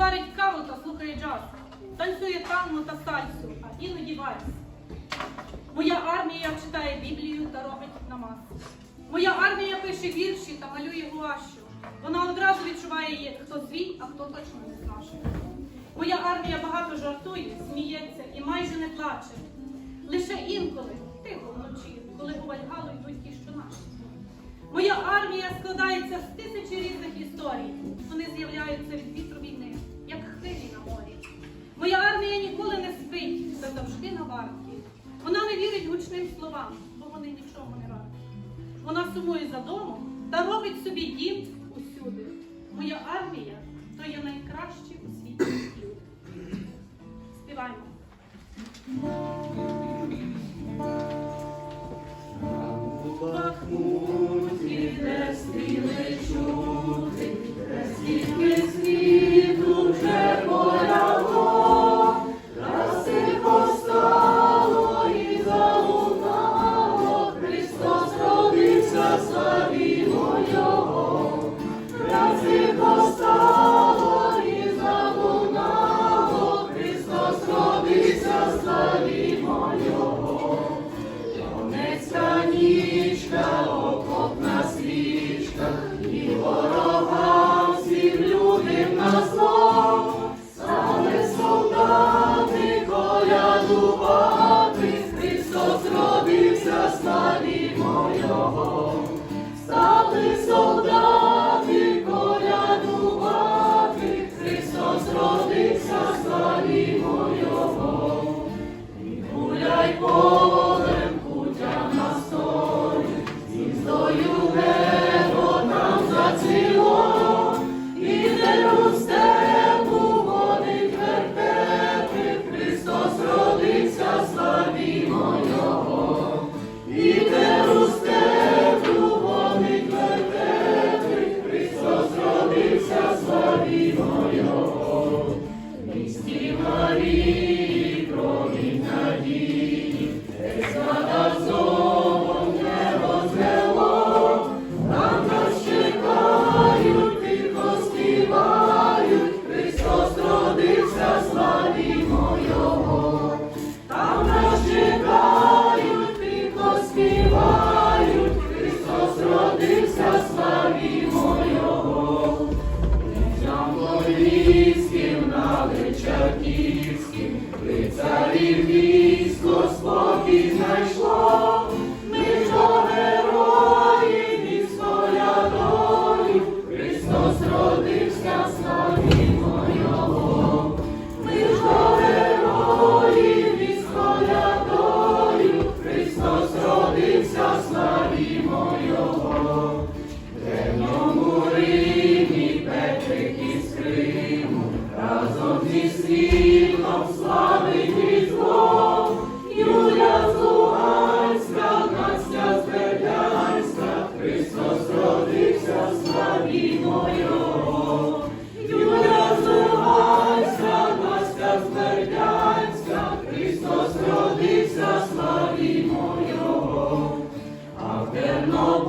варить каву та слухає джаз, танцює танго та сальсу, а іноді вальс. Моя армія читає Біблію та робить намаз. Моя армія пише вірші та малює гуащу. Вона одразу відчуває, хто свій, а хто точно не з наших. Моя армія багато жартує, сміється і майже не плаче. Лише інколи, тихо вночі, коли у Вальгалу йдуть ті, що наші. Моя армія складається з тисячі різних історій. Вони з'являються від вітру війни, спить, завжди на варті. Вона не вірить гучним словам, бо вони нічого не варті. Вона сумує за домом та робить собі дім усюди. Моя армія то є найкращі у світі колядувати, Maria. Christos rodis as marimoio, ad terno